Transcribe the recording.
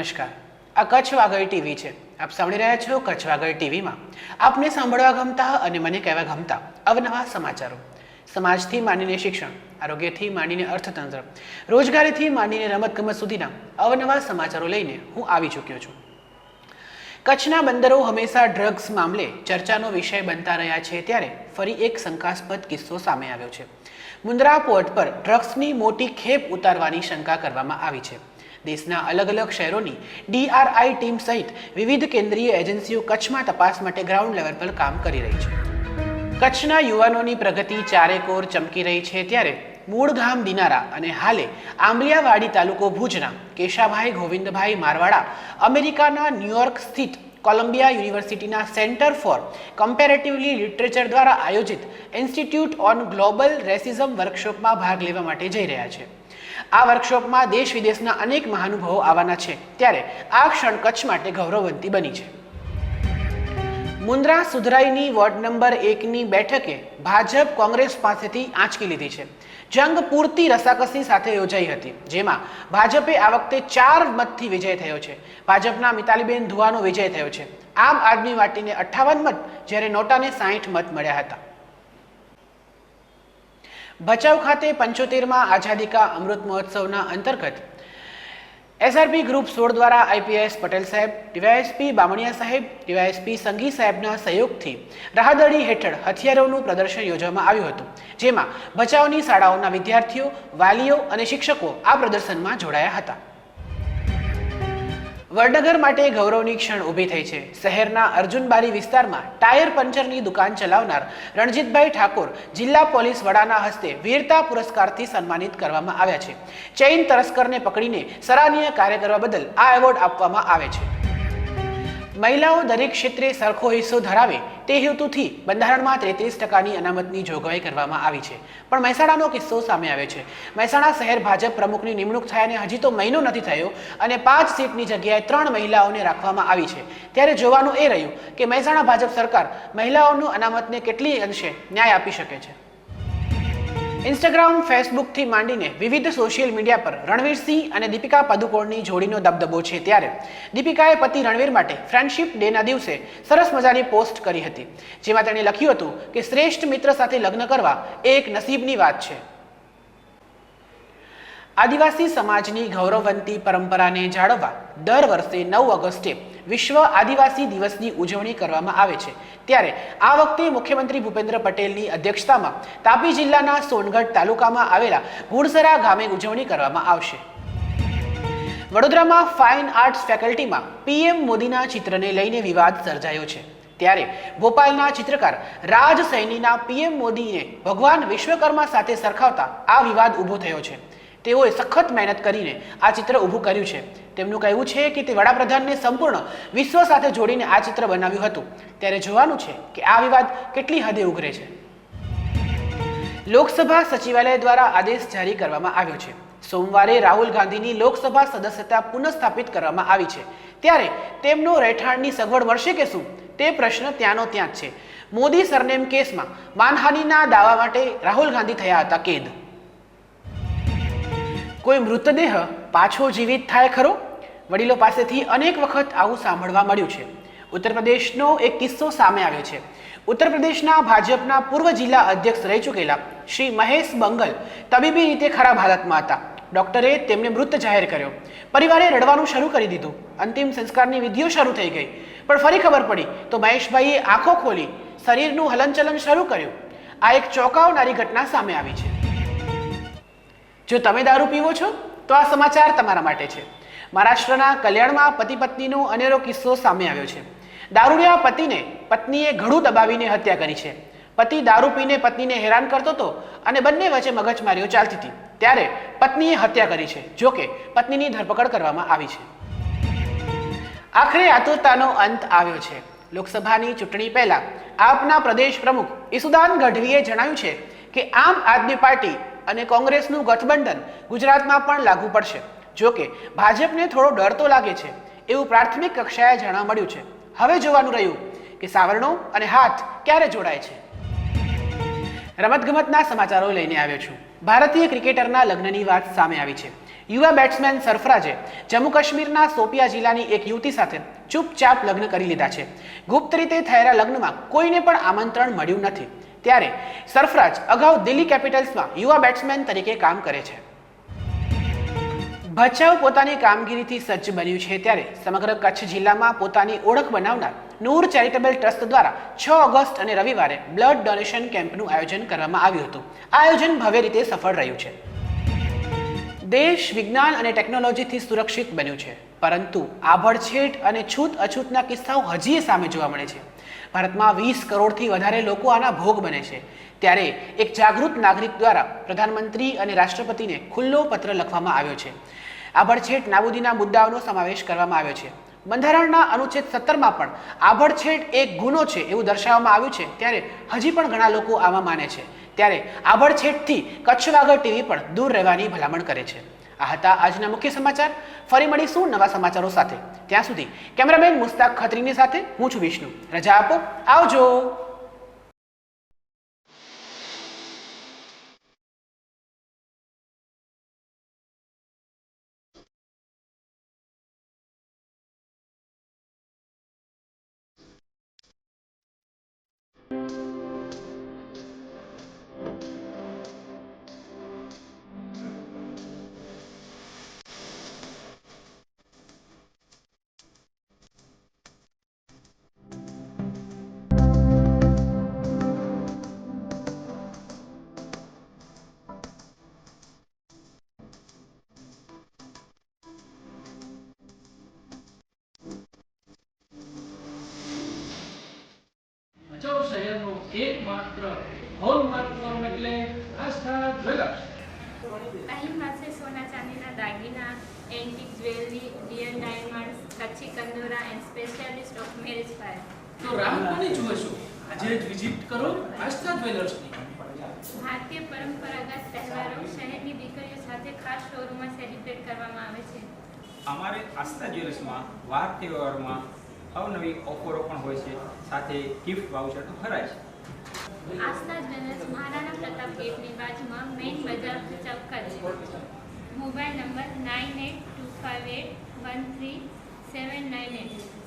નમસ્કાર. આ કચ્છ વાગડ ટીવી છે. આપ સાંભળી રહ્યા છો કચ્છ વાગડ ટીવીમાં. આપને સાંભળવા ગમતા અને મને કહેવા ગમતા અવનવા સમાચારો. સમાજથી માંડીને શિક્ષણ, આરોગ્યથી માંડીને અર્થતંત્ર, રોજગારીથી માંડીને રમતગમત સુધીના અવનવા સમાચારો લઈને હું આવી ચૂક્યો છું. કચ્છના બંદરો હંમેશા ડ્રગ્સ મામલે ચર્ચાનો વિષય બનતા રહ્યા છે ત્યારે ફરી એક શંકાસ્પદ કિસ્સો સામે આવ્યો છે. મુન્દ્રા પોર્ટ પર ડ્રગ્સની મોટી ખેપ ઉતારવાની શંકા કરવામાં આવી છે. દેશના અલગ અલગ શહેરોની ડીઆરઆઈ ટીમ સહિત વિવિધ કેન્દ્રીય એજન્સીઓ કચ્છમાં તપાસ માટે ગ્રાઉન્ડ લેવલ પર કામ કરી રહી છે. કચ્છના યુવાનોની પ્રગતિ ચારેકોર ચમકી રહી છે ત્યારે મૂળ ગામ દિનારા અને હાલે આંબલિયાવાડી તાલુકો ભુજના કેશાભાઈ ગોવિંદભાઈ મારવાડા અમેરિકાના ન્યુયોર્ક સ્થિત કોલંબિયા યુનિવર્સિટીના સેન્ટર ફોર કમ્પેરેટિવલી લિટરેચર દ્વારા આયોજિત ઇન્સ્ટિટ્યૂટ ઓન ગ્લોબલ રેસિઝમ વર્કશોપમાં ભાગ લેવા માટે જઈ રહ્યા છે. આ વર્કશોપમાં દેશ વિદેશના અનેક મહાનુભાવો આવવાના છે. ત્યારે આ ક્ષણ કચ્છ માટે ગૌરવવંતી બની છે. મુન્દ્રા સુધરાઈની વોર્ડ નંબર એકની બેઠકે ભાજપ કોંગ્રેસ પાસેથી આંચકી લીધી છે. જંગ પૂરતી રસાકસી સાથે યોજાઈ હતી, જેમાં ભાજપે આ વખતે ચાર મતથી વિજય થયો છે. ભાજપના મિતાલીબેન ધુવાનો વિજય થયો છે. આમ આદમી પાર્ટીને અઠ્ઠાવન મત, જ્યારે નોટાને સાહીઠ મત મળ્યા હતા. ભચાઉ ખાતે પંચોતેરમાં આઝાદી કા અમૃત મહોત્સવના અંતર્ગત એસઆરપી ગ્રુપ સોળ દ્વારા આઈપીએસ પટેલ સાહેબ ડીવાયએસપી બામણિયા સાહેબ ડીવાયએસપી સંઘી સાહેબના સહયોગથી રાહદરી હેઠળ હથિયારોનું પ્રદર્શન યોજવામાં આવ્યું હતું, જેમાં ભચાઉની શાળાઓના વિદ્યાર્થીઓ, વાલીઓ અને શિક્ષકો આ પ્રદર્શનમાં જોડાયા હતા. વડનગર માટે ગૌરવની ક્ષણ ઊભી થઈ છે. શહેરના અર્જુનબારી વિસ્તારમાં ટાયર પંચરની દુકાન ચલાવનાર રણજીતભાઈ ઠાકોર જિલ્લા પોલીસ વડાના હસ્તે વીરતા પુરસ્કારથી સન્માનિત કરવામાં આવ્યા છે. ચૈન તસ્કરને પકડીને સરાહનીય કાર્ય કરવા બદલ આ એવોર્ડ આપવામાં આવે છે. મહિલાઓ દરેક ક્ષેત્રે સરખો હિસ્સો ધરાવે તે હેતુથી બંધારણમાં તેત્રીસ ટકાની અનામતની જોગવાઈ કરવામાં આવી છે. પણ મહેસાણાનો કિસ્સો સામે આવ્યો છે. મહેસાણા શહેર ભાજપ પ્રમુખની નિમણૂક થયાને હજી તો મહિનો નથી થયો અને પાંચ સીટની જગ્યાએ ત્રણ મહિલાઓને રાખવામાં આવી છે. ત્યારે જોવાનું એ રહ્યું કે મહેસાણા ભાજપ સરકાર મહિલાઓનું અનામતને કેટલી અંશે ન્યાય આપી શકે છે? ઇન્સ્ટાગ્રામ, ફેસબુકથી માંડીને વિવિધ સોશિયલ મીડિયા પર રણવીર સિંહ અને દીપિકા પદુકોણની જોડીનો દબદબો છે ત્યારે દીપિકાએ પતિ રણવીર માટે ફ્રેન્ડશિપ ડેના દિવસે સરસ મજાની પોસ્ટ કરી હતી, જેમાં તેણે લખ્યું હતું કે શ્રેષ્ઠ મિત્ર સાથે લગ્ન કરવા એ એક નસીબની વાત છે. આદિવાસી સમાજની ગૌરવવંતી પરંપરાને જાળવવા દર વર્ષે નવ ઓગસ્ટે વિશ્વ આદિવાસી દિવસની ઉજવણી કરવામાં આવે છે ત્યારે આ વખતે મુખ્યમંત્રી ભૂપેન્દ્ર પટેલની અધ્યક્ષતામાં તાપી જિલ્લાના સોનગઢ તાલુકામાં આવેલા ગુણસરા ગામે ઉજવણી કરવામાં આવશે. વડોદરામાં ફાઇન આર્ટ્સ ફેકલ્ટીમાં પીએમ મોદીના ચિત્રને લઈને વિવાદ સર્જાયો છે. ત્યારે ભોપાલના ચિત્રકાર રાજ સૈનીના પીએમ મોદીને ભગવાન વિશ્વકર્મા સાથે સરખાવતા આ વિવાદ ઊભો થયો છે. તેઓએ સખત મહેનત કરીને આ ચિત્ર ઊભું કર્યું છે. તેમનું કહેવું છે કે તે વડાપ્રધાનને સંપૂર્ણ વિશ્વ સાથે જોડીને આ ચિત્ર બનાવ્યું હતું. ત્યારે જોવાનું છે કે આ વિવાદ કેટલી હદે ઉઘરે છે. લોકસભા સચિવાલય દ્વારા આદેશ જારી કરવામાં આવ્યો છે. સોમવારે રાહુલ ગાંધીની લોકસભા સદસ્યતા પુનઃસ્થાપિત કરવામાં આવી છે. ત્યારે તેમનો રહેઠાણની સગવડ મળશે કે શું? તે પ્રશ્ન ત્યાંનો ત્યાં જ છે. મોદી સરનેમ કેસમાં માનહાનિના દાવા માટે રાહુલ ગાંધી થયા હતા કેદ. કોઈ મૃતદેહ પાછો જીવિત થાય ખરો? વડીલો પાસેથી અનેક વખત આવું સાંભળવા મળ્યું છે. ઉત્તર પ્રદેશનો એક કિસ્સો સામે આવ્યો છે. ઉત્તર પ્રદેશના ભાજપના પૂર્વ જિલ્લા અધ્યક્ષ રહી ચૂકેલા શ્રી મહેશ બંગલ તબીબી રીતે ખરાબ હાલતમાં હતા. ડોક્ટરે તેમને મૃત જાહેર કર્યો. પરિવારે રડવાનું શરૂ કરી દીધું. અંતિમ સંસ્કારની વિધિઓ શરૂ થઈ ગઈ. પણ ફરી ખબર પડી તો મહેશભાઈએ આંખો ખોલી શરીરનું હલનચલન શરૂ કર્યું. આ એક ચોંકાવનારી ઘટના સામે આવી છે. જો તમે દારૂ પીવો છો, તો આ સમાચાર તમારા માટે છે. મહારાષ્ટ્રના કલ્યાણમાં પતિ પત્નીનો અનેરો કિસ્સો સામે આવ્યો છે. દારૂડિયા પતિને, પત્નીએ ઘડું દબાવીને હત્યા કરી છે. પતિ દારૂ પીને પત્નીને હેરાન કરતો હતો અને બંને વચ્ચે મગજમારીઓ ચાલતી હતી. ત્યારે પત્નીએ હત્યા કરી છે, જો કે પત્નીની ધરપકડ કરવામાં આવી છે. આખરે આતુરતાનો અંત આવ્યો છે. લોકસભાની ચૂંટણી પહેલા આપના પ્રદેશ પ્રમુખ ઈસુદાન ગઢવીએ જણાવ્યું છે કે આમ આદમી પાર્ટી અને કોંગ્રેસનું ગઠબંધન ગુજરાતમાં પણ લાગુ પડશે. જો કે ભાજપને થોડો ડર તો લાગે છે, એવું પ્રાથમિક કક્ષાએ જાણવા મળ્યું છે. હવે જોવાનું રહ્યું કે સાવરણો અને હાથ ક્યારે જોડાય છે. રમતગમતના સમાચારો લઈને આવ્યો છું. ભારતીય ક્રિકેટરના લગ્નની વાત સામે આવી છે. યુવા બેટ્સમેન સરફરાજે જમ્મુ કાશ્મીરના સોપિયા જિલ્લાની એક યુવતી સાથે ચૂપચાપ લગ્ન કરી લીધા છે. ગુપ્ત રીતે થયેલા લગ્નમાં કોઈને પણ આમંત્રણ મળ્યું નથી. ત્યારે સરફરાજ અગાઉ દિલ્હી કેપિટલ્સમાં યુવા બેટ્સમેન તરીકે કામ કરે છે. ભચાઉ પોતાની કામગીરીથી સજ્જ બન્યું છે ત્યારે સમગ્ર કચ્છ જિલ્લામાં પોતાની ઓળખ બનાવનાર નૂર ચેરિટેબલ ટ્રસ્ટ દ્વારા છ ઓગસ્ટ અને રવિવારે બ્લડ ડોનેશન કેમ્પનું આયોજન કરવામાં આવ્યું હતું. આ આયોજન ભવ્ય રીતે સફળ રહ્યું છે. દેશ વિજ્ઞાન અને ટેકનોલોજીથી સુરક્ષિત બન્યું છે, પરંતુ આભડછેટ અને છૂત અછૂતના કિસ્સાઓ હજી સામે જોવા મળે છે. ભારતમાં વીસ કરોડથી વધારે લોકો આના ભોગ બને છે. ત્યારે એક જાગૃત નાગરિક દ્વારા પ્રધાનમંત્રી અને રાષ્ટ્રપતિને ખુલ્લો પત્ર લખવામાં આવ્યો છે. આભડછેટ નાબૂદીના મુદ્દાઓનો સમાવેશ કરવામાં આવ્યો છે. બંધારણના અનુચ્છેદ સત્તરમાં પણ આભડછેટ એક ગુનો છે એવું દર્શાવવામાં આવ્યું છે. ત્યારે હજી પણ ઘણા લોકો આમાં માને છે. ત્યારે આભડછેટથી કચ્છ વાગર ટીવી પણ દૂર રહેવાની ભલામણ કરે છે. આ હતા આજના મુખ્ય સમાચાર. ફરી મળીશું નવા સમાચારો સાથે. ત્યાં સુધી કેમેરામેન મુસ્તાક ખત્રીની સાથે હું છું વિષ્ણુ. રજા આપો. આવજો. શહેરનો એકમાત્ર હોલ ફોર્મ એટલે આસ્થા જ્વેલર્સ અહીં પાસે સોના ચાંદીના દાગીના antique jewellery real diamonds Kutchi કંદોરા and specialist of marriage fire તો રાહ કોની જુએ છો આજે જ વિઝિટ કરો આસ્થા જ્વેલર્સની ભારતીય પરંપરાગત તહેવારો શહેરની દીકરીઓ સાથે ખાસ શોરૂમમાં સેલિબ્રેટ કરવામાં આવે છે. અમારે આસ્થા જ્વેલર્સમાં વાર તહેવારમાં અવનવી ઓફરો પણ હોય છે. સાથે ગિફ્ટ વાઉચર તો ખરા જ આસ્થા જ્વેલર્સ મહારાણા પ્રતાપ ગેટની બાજુમાં મેઇન બજાર ચોક છે. Mobile number nine eight two five eight one three seven nine eight